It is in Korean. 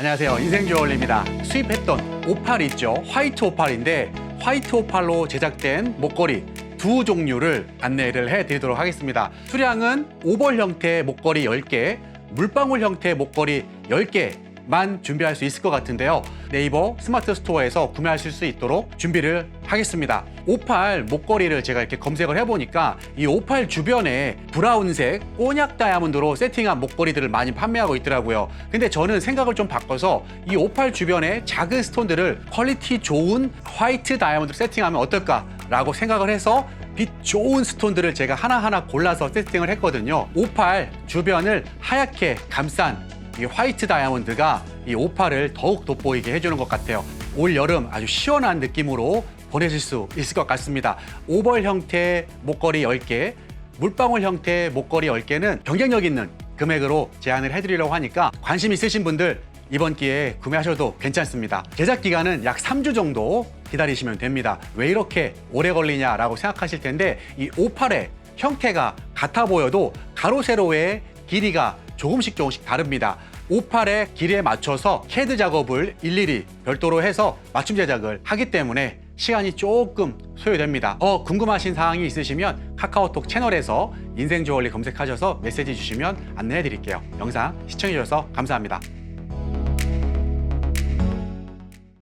안녕하세요. 인생주얼리입니다. 수입했던 오팔 있죠. 화이트 오팔인데 화이트 오팔로 제작된 목걸이 두 종류를 안내를 해드리도록 하겠습니다. 수량은 오벌 형태의 목걸이 10개, 물방울 형태의 목걸이 10개 만 준비할 수 있을 것 같은데요. 네이버 스마트 스토어에서 구매하실 수 있도록 준비를 하겠습니다. 오팔 목걸이를 제가 이렇게 검색을 해보니까 이 오팔 주변에 브라운색 꼬냑 다이아몬드로 세팅한 목걸이들을 많이 판매하고 있더라고요. 근데 저는 생각을 좀 바꿔서 이 오팔 주변에 작은 스톤들을 퀄리티 좋은 화이트 다이아몬드로 세팅하면 어떨까라고 생각을 해서 빛 좋은 스톤들을 제가 하나하나 골라서 세팅을 했거든요. 오팔 주변을 하얗게 감싼 이 화이트 다이아몬드가 이 오팔을 더욱 돋보이게 해주는 것 같아요. 올 여름 아주 시원한 느낌으로 보내실 수 있을 것 같습니다. 오벌 형태의 목걸이 10개, 물방울 형태의 목걸이 10개는 경쟁력 있는 금액으로 제안을 해드리려고 하니까 관심 있으신 분들 이번 기회에 구매하셔도 괜찮습니다. 제작 기간은 약 3주 정도 기다리시면 됩니다. 왜 이렇게 오래 걸리냐라고 생각하실 텐데 이 오팔의 형태가 같아 보여도 가로 세로의 길이가 조금씩 조금씩 다릅니다. 오팔의 길이에 맞춰서 캐드 작업을 일일이 별도로 해서 맞춤 제작을 하기 때문에 시간이 조금 소요됩니다. 어, 궁금하신 사항이 있으시면 카카오톡 채널에서 인생 주얼리 검색하셔서 메시지 주시면 안내해 드릴게요. 영상 시청해 주셔서 감사합니다.